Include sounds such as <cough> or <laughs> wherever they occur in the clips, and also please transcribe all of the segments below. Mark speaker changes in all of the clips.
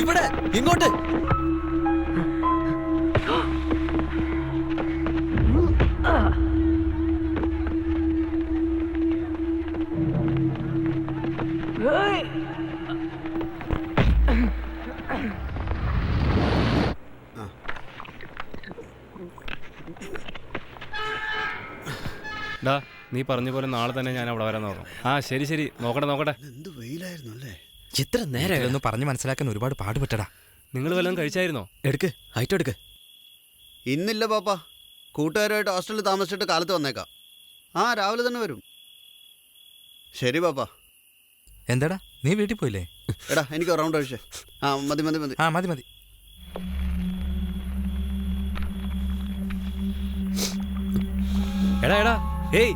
Speaker 1: ഇവിടെ ഇങ്ങോട്ട്.
Speaker 2: ഡാ നീ പറഞ്ഞ പോലെ നാളെ തന്നെ ഞാൻ അവിടെ വരാൻ നോക്കാം. ആ ശരി ശരി. നോക്കട്ടെ നോക്കട്ടെ.
Speaker 3: എന്ത് വെയിലായിരുന്നു അല്ലേ?
Speaker 1: എത്ര നേരം
Speaker 4: ഇതൊന്ന് പറഞ്ഞ് മനസ്സിലാക്കാൻ ഒരുപാട് പാടുപെട്ടടാ.
Speaker 2: നിങ്ങൾ വല്ലതും കഴിച്ചായിരുന്നോ?
Speaker 1: എടുക്ക് ഹൈറ്റ് എടുക്ക്.
Speaker 3: ഇന്നില്ല പാപ്പ. കൂട്ടുകാരുമായിട്ട് ഹോസ്റ്റലിൽ താമസിച്ചിട്ട് കാലത്ത് വന്നേക്കാം. ആ രാവിലെ തന്നെ വരും. ശരി പാപ്പ.
Speaker 4: എന്താടാ നീ വീട്ടിൽ പോയില്ലേ?
Speaker 3: എടാ എനിക്ക് റൗണ്ട് കഴിച്ചേ. ആ മതി മതി മതി.
Speaker 4: ആ മതി മതി.
Speaker 2: എടാ എടാ. ഏയ്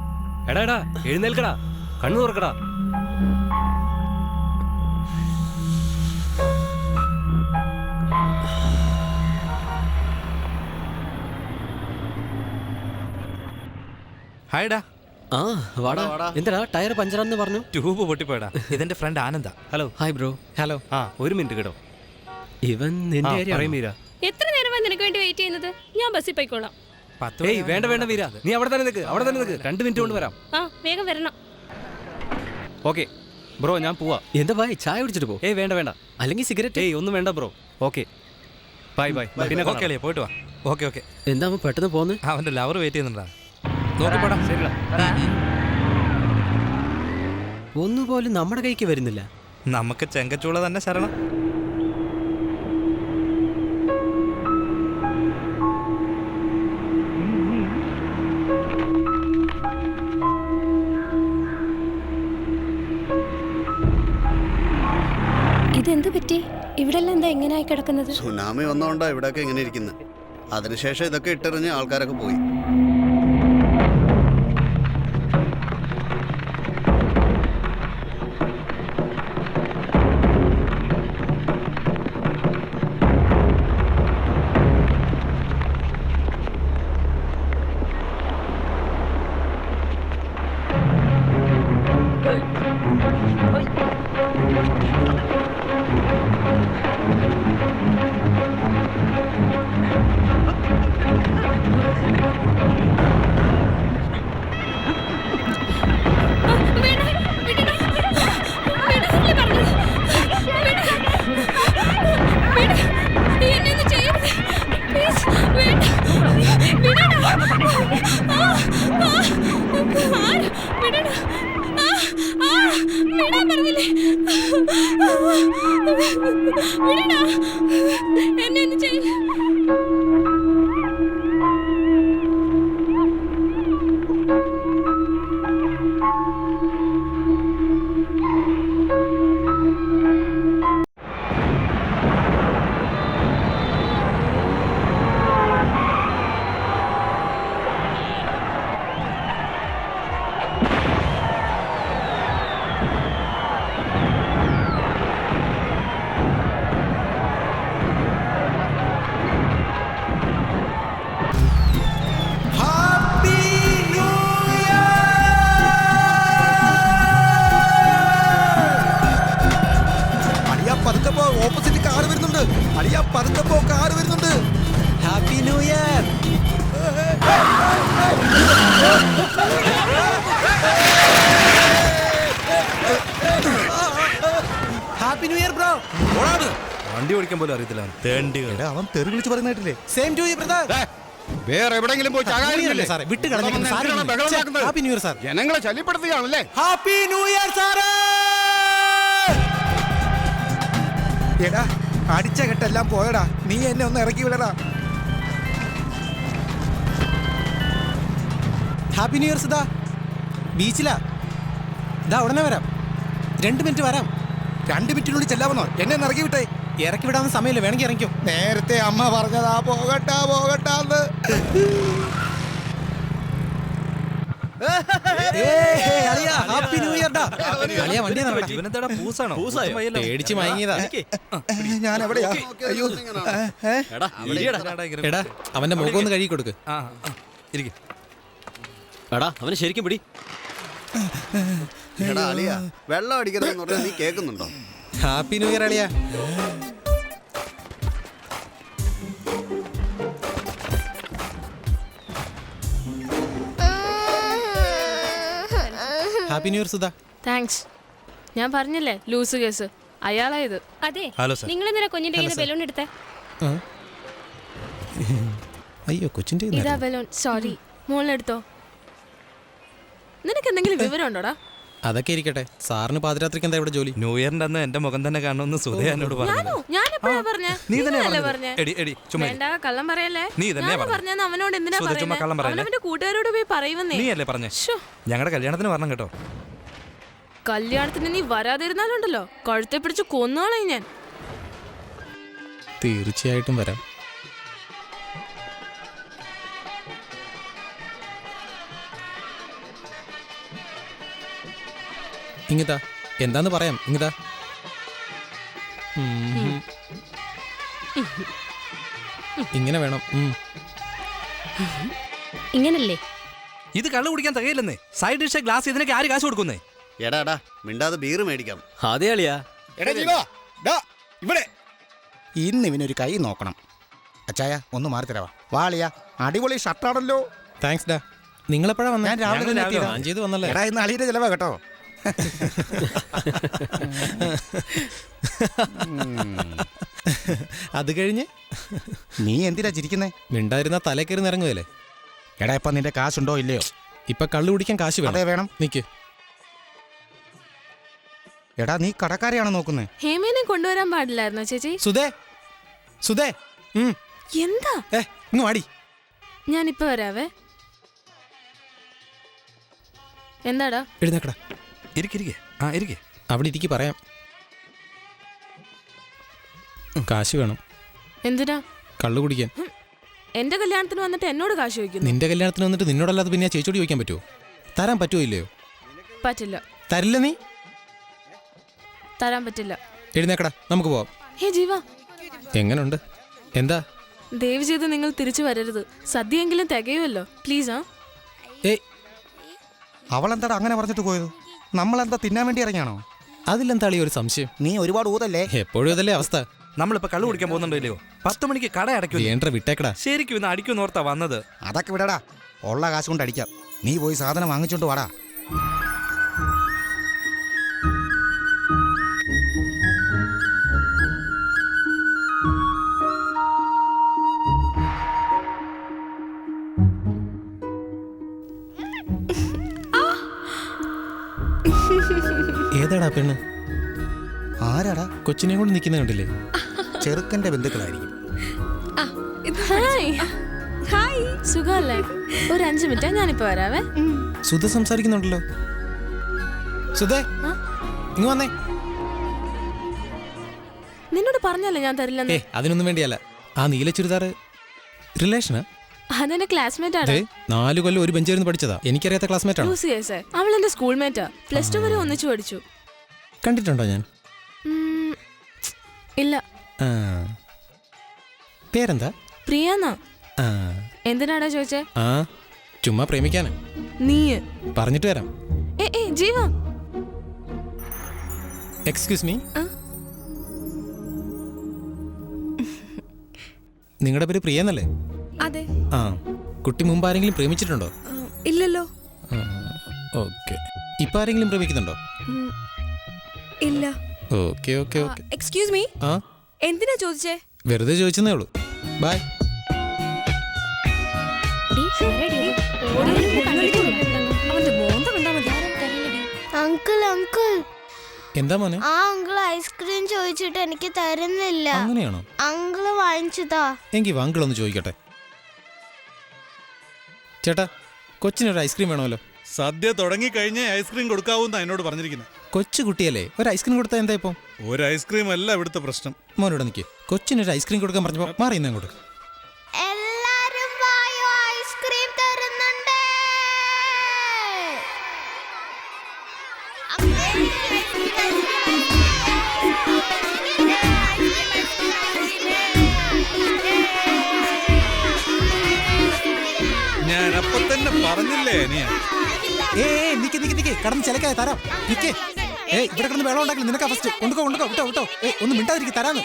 Speaker 2: എടാ എടാ എഴുന്നേൽക്കടാ കണ്ണു തുറക്കടാ.
Speaker 4: ഹായ്ഡാ
Speaker 1: ആ വാടാ. ടയർ പഞ്ചറാന്ന് പറഞ്ഞു?
Speaker 4: ട്യൂബ് പൊട്ടിപ്പോയടാ. ഇതെന്റെ friend Ananda.
Speaker 2: Hello.
Speaker 1: Hi bro. Hello.
Speaker 2: ആ ഒരു മിനിറ്റ് കേട്ടോ.
Speaker 1: ഇവൻ നിന്റെ
Speaker 5: എത്ര നിനക്ക് വേണ്ടി വെയിറ്റ് ചെയ്യുന്നത്? ഞാൻ ബസ്സിൽ പോയിക്കോളാം.
Speaker 2: ഏയ് വേണ്ട വേണ്ട വീര. നീ അവിടെ തന്നെ നിൽക്ക് അവിടെ തന്നെ നിൽക്ക് രണ്ട് മിനിറ്റ് കൊണ്ട് വരാം.
Speaker 5: ആ വേഗം വരണം.
Speaker 2: ഓക്കെ. ബ്രോ ഞാൻ പോവാ.
Speaker 1: എന്താ ബൈ ചായ കുടിച്ചിട്ട് പോ.
Speaker 2: ഏയ് വേണ്ട വേണ്ട.
Speaker 1: അല്ലെങ്കിൽ സിഗരറ്റ്?
Speaker 2: ഏയ് ഒന്നും വേണ്ട ബ്രോ. ഓക്കെ. Bye bye. പിന്നെ
Speaker 4: ഓക്കെ അല്ലേ പോയിട്ട് വാ. Okay okay.
Speaker 1: എന്താ അവൻ പെട്ടെന്ന് പോകുന്നത്
Speaker 4: അവന്റെ ലവർ വെയിറ്റ് ചെയ്യുന്നുണ്ടാ. നോക്കിപ്പോടാ
Speaker 2: ശരിടാ.
Speaker 1: ഒന്നുപോലും നമ്മുടെ കൈക്ക് വരുന്നില്ല.
Speaker 4: നമുക്ക് ചെങ്കച്ചൂള തന്നെ ശരണം.
Speaker 5: ഇവിടെല്ലാം എന്താ എങ്ങനെയായി കിടക്കുന്നത്?
Speaker 3: സുനാമി വന്നോണ്ടാ ഇവിടെയൊക്കെ ഇങ്ങനെ ഇരിക്കുന്നത് അതിനുശേഷം ഇതൊക്കെ ഇട്ടെറിഞ്ഞ് ആൾക്കാരൊക്കെ പോയി.
Speaker 5: എന്നെ
Speaker 6: അളിയാ പതുക്കെ പോ ഓപ്പോസിറ്റ് കാർ വരുന്നുണ്ട്. അളിയാ പതുക്കപ്പോ പോ കാർ വരുന്നുണ്ട്
Speaker 1: happy new year happy new year bro
Speaker 4: വണ്ടി ഓടിക്കാൻ പോലും അറിയത്തില്ല തേണ്ടി തേണ്ടികൾ.
Speaker 6: എടാ അവൻ തെറി വിളിച്ച് പറയുന്നതായിട്ടില്ലേ സെയിം ടു യു ബ്രദർ
Speaker 7: വേറെ എവിടെങ്കിലും പോയി ചാകാനില്ലേ
Speaker 6: സാറേ വിട്ട് കളഞ്ഞു ഹാപ്പി ന്യൂ ഇയർ സാർ
Speaker 7: ജനങ്ങളെ ശല്യപ്പെടുത്തുകയാണല്ലേ?
Speaker 6: ഹാപ്പി ന്യൂ ഇയർ സാറേ എടാ അടിച്ച കെട്ടെല്ലാം പോയടാ. നീ എന്നെ ഒന്ന് ഇറക്കി വിടടാ. Happy new year Sudha. ബീച്ചിലാ. ഇതാ ഉടനെ വരാം. രണ്ട് മിനിറ്റ് വരാം. രണ്ട് മിനിറ്റിനുള്ളിൽ ചെല്ലാമെന്നോ? എന്നെ ഒന്ന് ഇറക്കി വിട്ടേ. ഇറക്കി വിടാവുന്ന സമയമില്ല. വേണമെങ്കിൽ ഇറങ്ങിക്കും. നേരത്തെ അമ്മ പറഞ്ഞതാ പോകട്ടാ പോകട്ടാന്ന്. ഹാപ്പി വണ്ടി
Speaker 4: ഇവനെന്താടാ പൂസാണോ.
Speaker 6: പേടിച്ച് മയങ്ങിയതാ. ഞാൻ എവിടെയാ അയ്യോ?
Speaker 1: എടാ
Speaker 6: അവന്റെ മുഖം ഒന്ന് കഴുകി കൊടുക്ക്.
Speaker 1: എടാ അവനെ ശരിക്കും പിടി.
Speaker 3: എടാ അളിയ വെള്ളം പറഞ്ഞാൽ നീ കേൾക്കുന്നുണ്ടോ?
Speaker 6: ഹാപ്പി ന്യൂ ഇയർ അളിയ. Happy new year Sudha.
Speaker 8: Thanks ഞാൻ പറഞ്ഞില്ലേ ലൂസ് കേസ്. അയാളാ ഇത്
Speaker 5: അതെ
Speaker 4: ഹലോ സർ
Speaker 5: നിങ്ങൾ എന്തിനാ കുഞ്ഞിന്റെ കയ്യിൽ ബലൂൺ എടുത്തേ?
Speaker 6: അയ്യോ കൊച്ചിന്റെ
Speaker 8: ഇതാ ബലൂൺ. സോറി മോളെടുത്തോ നിനക്ക് എന്തെങ്കിലും വിവരം ഉണ്ടോടാ
Speaker 6: അതൊക്കെ ഇരിക്കട്ടെ. സാറിന് പാതിരാത്രിക്ക് എന്താ ഇവിടെ ജോലി?
Speaker 4: ന്യൂ ഇയറിന്റെ അന്ന് എന്റെ മുഖം തന്നെ കാണുമെന്ന് സുധയ എന്നോട് പറഞ്ഞു.
Speaker 8: ഞാനോ? ഞാനെപ്പോഴാ പറഞ്ഞേ?
Speaker 4: നീ തന്നെ
Speaker 8: പറഞ്ഞേ?
Speaker 4: എടി എടി ചുമ്മാ.
Speaker 8: വേണ്ട കള്ളം പറയല്ലേ?
Speaker 4: നീ തന്നെയാ
Speaker 8: ഞാനാ പറഞ്ഞെന്ന് അവനോട് എന്തിനാ പറയുന്നത്
Speaker 4: പറയല്ലേ?
Speaker 8: കൂട്ടുകാരോട് പോയി പറയുമെന്നേ.
Speaker 4: നീ അല്ലേ പറഞ്ഞേ ഞങ്ങളുടെ കല്യാണത്തിന് വരണം കേട്ടോ.
Speaker 8: കല്യാണത്തിന് നീ വരാതിരുന്നാലുണ്ടല്ലോ. കഴുത്തെ പിടിച്ച് കൊന്നോളെ ഞാൻ.
Speaker 6: തീർച്ചയായിട്ടും വരാം. ഇങ്ങിതാ എന്താന്ന് പറയാം ഇങ്ങിതാ. ഇങ്ങനെ വേണം.
Speaker 5: ഇങ്ങനല്ലേ?
Speaker 4: ഇത് കള്ളു കുടിക്കാൻ തികയില്ലെന്നേ. സൈഡ് ഡിഷ് ഗ്ലാസ് ഇതിനൊക്കെ ആര് കാശ് കൊടുക്കുന്നേ?
Speaker 3: എടാ എടാ മിണ്ടാതെ ബീറ് മേടിക്കാം.
Speaker 1: അതെ അളിയാ
Speaker 7: എടാ ജീവാ ഡാ ഇവിടെ.
Speaker 6: ഇന്ന് ഇവനൊരു കൈ നോക്കണം.
Speaker 7: അച്ചായ ഒന്ന് മാറി തരാവാ? വാളിയ അടിപൊളി ഷർട്ടാണല്ലോ
Speaker 6: താങ്ക്സ് ഡാ. നിങ്ങളെപ്പോഴാ വന്നേ?
Speaker 7: ഞാൻ രാവിലെ തന്നെ എത്തിയതാ.
Speaker 6: ഞാൻ ചെയ്ത് വന്നല്ലേ?
Speaker 7: എടാ ഇന്ന് അളിയുടെ ചിലവാ കേട്ടോ.
Speaker 6: അത് കഴിഞ്ഞ്?
Speaker 7: നീ എന്തിനാ ചിരിക്കുന്നേ?
Speaker 6: മിണ്ടായിരുന്ന തലേ കയറി നിറങ്ങുകയല്ലേ?
Speaker 7: എടാ ഇപ്പൊ നിന്റെ കാശുണ്ടോ ഇല്ലയോ?
Speaker 6: ഇപ്പൊ കള്ളു കുടിക്കാൻ കാശ്
Speaker 7: അതെ
Speaker 6: വേണം
Speaker 7: വേണം.
Speaker 6: നിക്ക്.
Speaker 7: എടാ നീ കടക്കാരെയാണ് നോക്കുന്നേ?
Speaker 8: ഹേമേനെ കൊണ്ടുവരാൻ പാടില്ലായിരുന്നോ ചേച്ചി?
Speaker 6: സുധേ സുധേ.
Speaker 8: എന്താ?
Speaker 6: ഏ ഇങ്ങ് വാടി.
Speaker 8: ഞാനിപ്പോ വരാവേ. എന്താടാ?
Speaker 6: എഴുന്നേക്കടാ.
Speaker 4: ഇരിക്കിരിക്കെ ആ ഇരിക്കെ.
Speaker 6: അവിടെ ഇരിക്കി പറയാം. കാശ് വേണം.
Speaker 8: എന്തിനാ?
Speaker 6: കള്ളു കുടിക്കാൻ.
Speaker 8: എന്റെ കല്യാണത്തിന് വന്നിട്ട് എന്നോട് കാശ് ചോദിക്കുന്നു?
Speaker 6: നിന്റെ കല്യാണത്തിന് വന്നിട്ട് നിന്നോടല്ലാതെ പിന്നെ ചേച്ചോടി ചേച്ചിയോട് ചോദിക്കാൻ പറ്റുമോ തരാൻ പറ്റുമോ ഇല്ലയോ?
Speaker 8: പറ്റില്ല.
Speaker 6: തരില്ല നീ?
Speaker 8: തരാൻ പറ്റില്ല.
Speaker 6: എഴുന്നേക്കടാ നമുക്ക് പോവാം.
Speaker 8: ഹേ ജീവ.
Speaker 6: എങ്ങനുണ്ട്? എന്താ?
Speaker 8: ദയവ് ചെയ്ത് നിങ്ങൾ തിരിച്ചു വരരുത്. സദ്യയെങ്കിലും തികയുമല്ലോ. പ്ലീസ്. ആ
Speaker 6: ഏയ്.
Speaker 7: അവളെന്താടാ അങ്ങനെ പറഞ്ഞിട്ട് പോയത്? നമ്മളെന്താ തിന്നാൻ വേണ്ടി ഇറങ്ങിയാണോ?
Speaker 6: അതിലെന്താളി ഒരു സംശയം?
Speaker 7: നീ ഒരുപാട് ഊതല്ലേ?
Speaker 6: എപ്പോഴും ഇതല്ലേ അവസ്ഥ.
Speaker 4: നമ്മളിപ്പോ കള്ളു കുടിക്കാൻ പോകുന്നുണ്ടല്ലോ. പത്ത് മണിക്ക് കട അടയ്ക്കും
Speaker 6: വേണ്ട വിട്ടേക്കടാ.
Speaker 4: ശരിക്കും ഇന്ന് അടിക്കും ഓർത്താ വന്നത്.
Speaker 7: അതൊക്കെ വിടടാ. ഉള്ള കാശ് കൊണ്ട് അടിക്കാം. നീ പോയി സാധനം വാങ്ങിച്ചോണ്ട് വാടാ. ആരാടാ
Speaker 6: കൊച്ചിനെ കൊണ്ട് നിൽക്കുന്ന കണ്ടില്ലേ?
Speaker 7: ചെറുക്കന്റെ ബന്ധുക്കളായിരിക്കും.
Speaker 8: ഹായ് ഹായ് സുഖമല്ലേ? ഒരു അഞ്ച് മിനിറ്റ് ഞാനിപ്പോ വരാവേ.
Speaker 6: സുധ സംസാരിക്കുന്നുണ്ടല്ലോ. സുധേ? ഇങ്ങ് വന്നേ.
Speaker 8: നിന്നോട് പറഞ്ഞല്ലേ ഞാൻ
Speaker 6: തരില്ല
Speaker 8: തരില്ലെന്ന്
Speaker 6: അതിനൊന്നും വേണ്ടിയല്ല. ആ നീല ചുരിദാറ് റിലേഷനാ
Speaker 8: അതെന്റെ ക്ലാസ്മേറ്റ് ആണ്
Speaker 6: നാല് കൊല്ലം ഒരു ബെഞ്ചിരുന്ന് പഠിച്ചതാ. എനിക്കറിയാത്ത ക്ലാസ്മേറ്റ് ആണ്?
Speaker 8: അവൾ എന്റെ സ്കൂൾ മേറ്റാ പ്ലസ് ടു വരെ ഒന്നിച്ചു പഠിച്ചു.
Speaker 6: കണ്ടിട്ടുണ്ടോ ഞാൻ?
Speaker 8: ഇല്ല.
Speaker 6: പേരെന്താ?
Speaker 8: പ്രിയാന്നാ. എന്തിനാടാ ചോദിച്ചേ?
Speaker 6: ആ ചുമ്മാ പ്രേമിക്കാന്.
Speaker 8: നീ
Speaker 6: പറഞ്ഞിട്ട് വരാം.
Speaker 8: ഏ ഏ ജീവ.
Speaker 6: Excuse me? നിങ്ങളുടെ പേര് പ്രിയെന്നല്ലേ?
Speaker 9: അതെ.
Speaker 6: ആ കുട്ടി മുമ്പ് ആരെങ്കിലും പ്രേമിച്ചിട്ടുണ്ടോ?
Speaker 9: ഇല്ലല്ലോ.
Speaker 6: ഓക്കെ. ഇപ്പൊ ആരെങ്കിലും പ്രേമിക്കുന്നുണ്ടോ?
Speaker 9: ഇല്ല.
Speaker 6: Okay okay okay.
Speaker 9: Excuse me
Speaker 6: ആ?
Speaker 9: എന്തിനാ ചോദിച്ചേ?
Speaker 6: വെറുതെ ചോദിച്ചെന്നേ ഉള്ളൂ. ബൈ
Speaker 10: അങ്കിൾ അങ്കിൾ
Speaker 6: എന്താ മോനെ?
Speaker 10: ആ അങ്കിൾ ഐസ്ക്രീം ചോദിച്ചിട്ട് എനിക്ക് തരുന്നില്ല.
Speaker 6: അങ്ങനെയാണോ?
Speaker 10: അങ്കിൾ വാങ്ങിച്ചതാ.
Speaker 6: എങ്കിൽ വാങ്കിളൊന്ന് ചോദിക്കട്ടെ. ചേട്ടാ കൊച്ചിനൊരു ഐസ്ക്രീം വേണമല്ലോ.
Speaker 11: സദ്യ തുടങ്ങി കഴിഞ്ഞേ ഐസ്ക്രീം കൊടുക്കാവൂന്നാ എന്നോട് പറഞ്ഞിരിക്കുന്നത്
Speaker 6: കൊച്ചു കുട്ടിയല്ലേ ഒരു ഐസ്ക്രീം കൊടുത്താൽ എന്താ ഇപ്പം?
Speaker 11: ഒരു ഐസ്ക്രീം അല്ല ഇവിടുത്തെ പ്രശ്നം.
Speaker 6: മോനോട് കൊച്ചിന് ഒരു ഐസ്ക്രീം കൊടുക്കാൻ പറഞ്ഞപ്പോൾ മാറി ഇന്ന് അങ്ങോട്ട്.
Speaker 10: എല്ലാരും വായോ ഐസ്ക്രീം തരുന്നുണ്ട്.
Speaker 11: ഞാൻ തന്നെ പറഞ്ഞില്ലേ നീ
Speaker 6: ഏ ഏ, നിക്ക് നിക്ക് നിക്ക്. കടന്ന് ചിലക്കായ തരാം. നിക്ക്. ഏ ഇവിടെ കിടന്ന് വെള്ളം ഉണ്ടാക്കില്ല? നിനക്കാ ഫസ്റ്റ് കൊണ്ടുക്കോ കൊണ്ടുക്കോ വിട്ടോ വിട്ടോ. ഏ ഒന്ന് മിണ്ടാതിരിക്കും തരാന്ന്.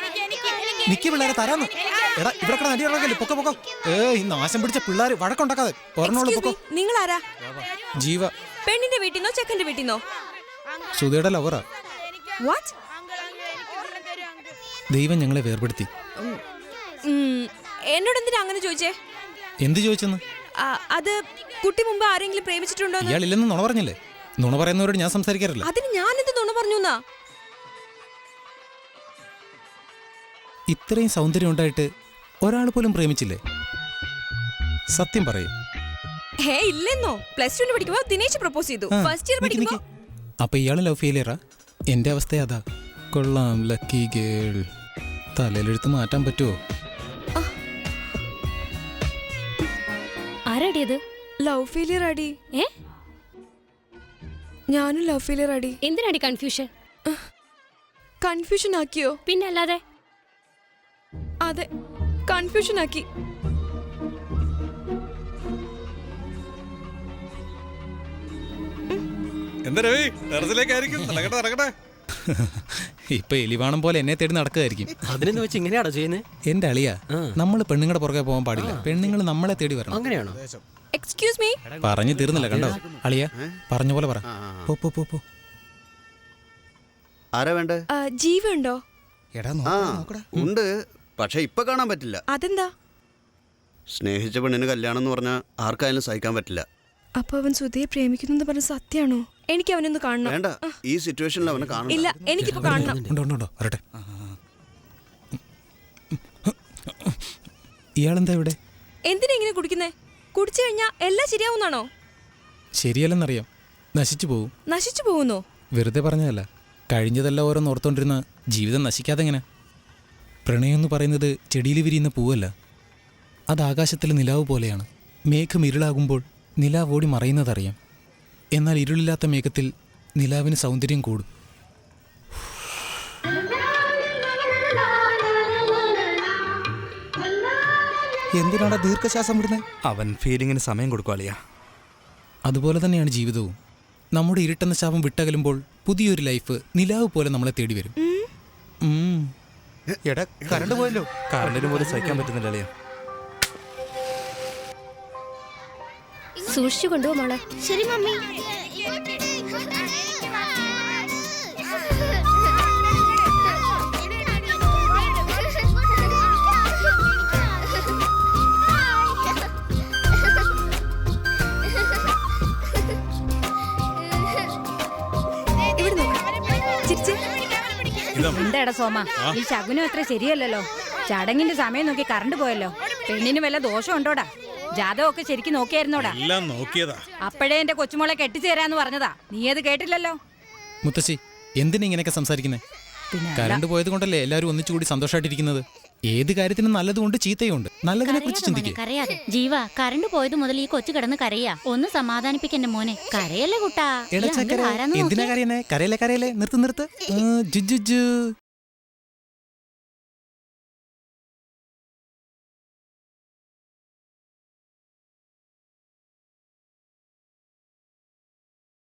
Speaker 6: നിക്കി പിള്ളേരെ തരാന്ന്. എടാ ഇവിടെ കിടന്ന് അടി ഉണ്ടാക്കില്ല പൊക്കോ പൊക്കോ. ഏ ഈ നാശം പിടിച്ച പിള്ളേർ വഴക്കുണ്ടാക്കാതെ പറഞ്ഞോളൂ പൊക്കോ.
Speaker 9: നിങ്ങൾ ആരാ
Speaker 6: ജീവ.
Speaker 9: പെണ്ണിന്റെ വീട്ടിന്നോ ചെക്കന്റെ വീട്ടിന്നോ
Speaker 6: സുധയുടെ ലവറാ
Speaker 9: വാട്ട്
Speaker 6: ദൈവം ഞങ്ങളെ വേർപെടുത്തി.
Speaker 9: എന്നോട് എന്തിനാ അങ്ങനെ ചോദിച്ചേ?
Speaker 6: എന്ത് ചോദിച്ചെന്ന്?
Speaker 9: അത് കുട്ടി മുമ്പ് ആരെങ്കിലും പ്രേമിച്ചിട്ടുണ്ടോ
Speaker 6: ഇയാളില്ലെന്ന് നുണ പറഞ്ഞില്ലേ? നുണ പറയുന്നവരോട് ഞാൻ സംസാരിക്കാറില്ല.
Speaker 9: അതിന് ഞാൻ എന്ത് നുണ പറഞ്ഞു എന്നാ
Speaker 6: ഇത്രയും സൗന്ദര്യം ഉണ്ടായിട്ട് ഒരാൾ പോലും പ്രേമിച്ചില്ലേ? സത്യം പറയും.
Speaker 9: ഹേ ഇല്ലെന്നോ. പ്ലസ് ടു പഠിക്കുമ്പോ ദിനേശ് പ്രപ്പോസ് ചെയ്തു. ഫസ്റ്റ് ഇയർ പഠിക്കുമ്പോ
Speaker 6: അപ്പോൾ ഇയാൾ ലവ് ഫെയിലിയറാ എന്റെ അവസ്ഥ അതാ. കൊള്ളാം ലക്കി ഗേൾ തലയിലെടുത്ത് മാറ്റാൻ പറ്റുമോ
Speaker 5: ആരാടിയത്
Speaker 9: ലവ് ഫെയിലിയർ അടി
Speaker 5: ഏ?
Speaker 9: ഞാനും ലവ് ഫീലിയർ അടി
Speaker 5: എന്തിനാടി കൺഫ്യൂഷൻ
Speaker 9: കൺഫ്യൂഷൻ ആക്കിയോ?
Speaker 5: പിന്നെ അല്ലാതെ?
Speaker 9: അതെ കൺഫ്യൂഷൻ ആക്കി.
Speaker 11: എന്താ രവി? ടെറസിലേക്കായിരിക്കും നടക്കട്ടെ നടക്കട്ടെ. <laughs>
Speaker 6: ഇപ്പൊ എലിവാണം പോലെ എന്നെ തേടി നടക്കുകയായിരിക്കും.
Speaker 1: അതിനെന്ന് വെച്ച് ഇങ്ങനെയാണോ ചെയ്യുന്നത്
Speaker 6: എന്റെ അളിയ നമ്മൾ പെണ്ണുങ്ങളുടെ പുറകെ പോകാൻ പാടില്ല. പെണ്ണുങ്ങൾ നമ്മളെ തേടി വരണം.
Speaker 1: അങ്ങനെയാണോ?
Speaker 9: എക്സ്ക്യൂസ് മീ
Speaker 6: പറഞ്ഞു തീർന്നില്ല കണ്ടോ അളിയ പറഞ്ഞ പോലെ പറ പോ പോ പോ പോ
Speaker 3: ആരാ വേണ്ടേ
Speaker 9: ജീവ ഉണ്ടോ
Speaker 6: എടാ
Speaker 3: ആ ഉണ്ട് പക്ഷെ ഇപ്പൊ കാണാൻ പറ്റില്ല
Speaker 9: അതെന്താ
Speaker 3: സ്നേഹിച്ച പെണ്ണിന് കല്യാണം എന്ന് പറഞ്ഞാൽ ആർക്കായാലും സഹിക്കാൻ പറ്റില്ല
Speaker 9: അപ്പൊ അവൻ സുധയെ പ്രേമിക്കുന്നു എന്ന് പറഞ്ഞ സത്യാണോ എനിക്ക് അവനൊന്ന് കാണണം
Speaker 3: വേണ്ട ഈ സിറ്റുവേഷനിൽ അവനെ കാണണം
Speaker 9: ഇല്ല എനിക്കിപ്പോ കാണണം
Speaker 6: ഉണ്ടോ ഉണ്ടോ ഉണ്ടോ വരട്ടെ ഇയാളെന്താ ഇവിടെ
Speaker 9: എന്തിനാ ഇങ്ങനെ കുടിക്കുന്നേ കുടിച്ചു കഴിഞ്ഞാ എല്ലാം ശരിയാവുന്നാണോ?
Speaker 6: ശരിയല്ലെന്നറിയാം. നശിച്ചു പോവും.
Speaker 9: നശിച്ചു പോകുന്നോ?
Speaker 6: വെറുതെ പറഞ്ഞതല്ല. കഴിഞ്ഞതെല്ലാം ഓരോന്ന് ഓർത്തോണ്ടിരുന്ന ജീവിതം നശിക്കാതെ എങ്ങനെ പ്രണയം എന്ന് പറയുന്നത് ചെടിയിൽ വിരിയുന്ന പൂവല്ല. അത് ആകാശത്തിലെ നിലാവ് പോലെയാണ്. മേഘം ഇരുളാകുമ്പോൾ നിലാവ് ഓടി മറയുന്നതറിയാം. എന്നാൽ ഇരുളില്ലാത്ത മേഘത്തിൽ നിലാവിന് സൗന്ദര്യം കൂടും.
Speaker 7: എന്തിനാടാ ദീർഘശ്വാസം വിടുന്നത്
Speaker 4: അവൻ ഫീലിങ്ങിന് സമയം കൊടുക്കുവാളിയാ
Speaker 6: അതുപോലെ തന്നെയാണ് ജീവിതവും. നമ്മുടെ ഇരുട്ടെന്ന ശാപം വിട്ടകലുമ്പോൾ പുതിയൊരു ലൈഫ് നിലാവ് പോലെ നമ്മളെ തേടി വരും.
Speaker 7: എടാ കരണ്ട് പോയല്ലോ.
Speaker 4: കറണ്ടിന് പോലും സഹിക്കാൻ പറ്റുന്നില്ല അളിയാ.
Speaker 5: സൂക്ഷിച്ചു കൊണ്ടുപോകാം മോളെ.
Speaker 10: ശരി മമ്മി.
Speaker 12: എന്താടാ സോമ? ഈ ശകുനം അത്ര ശരിയല്ലല്ലോ. ചടങ്ങിന്റെ സമയം നോക്കി കറണ്ട് പോയല്ലോ. പെണ്ണിന് വല്ല ദോഷം ഉണ്ടോടാ? ജാതകമൊക്കെ ശരിക്കും നോക്കിയായിരുന്നോടാ?
Speaker 11: എല്ലാം നോക്കിയതാ.
Speaker 12: അപ്പോഴേ എന്റെ കൊച്ചുമോളെ കെട്ടിച്ചേരാന്ന് പറഞ്ഞതാ. നീ അത് കേട്ടില്ലല്ലോ?
Speaker 6: മുത്തശ്ശി എന്തിനാ ഇങ്ങനെയൊക്കെ സംസാരിക്കുന്നത് കറണ്ട് പോയത് കൊണ്ടല്ലേ എല്ലാവരും ഒന്നിച്ചുകൂടി സന്തോഷമായിട്ടിരിക്കുന്നത് ഏത് കാര്യത്തിനും നല്ലതുകൊണ്ട് ചീത്തയുണ്ട് നല്ലതിനെ കുറിച്ച് ചിന്തിക്കുക
Speaker 12: കരയാതെ. ജീവ കറണ്ട് പോയത് മുതൽ ഈ കൊച്ചു കിടന്ന് കരയാ. ഒന്ന് സമാധാനിപ്പിക്കന്റെ മോനെ. കരയല്ലേ കുട്ടാ?
Speaker 6: എന്തിനാ കരയുന്നേ? കരയല്ലേ കരയിലെ നിർത്ത് നിർത്ത്. ജു, ജു, ജു.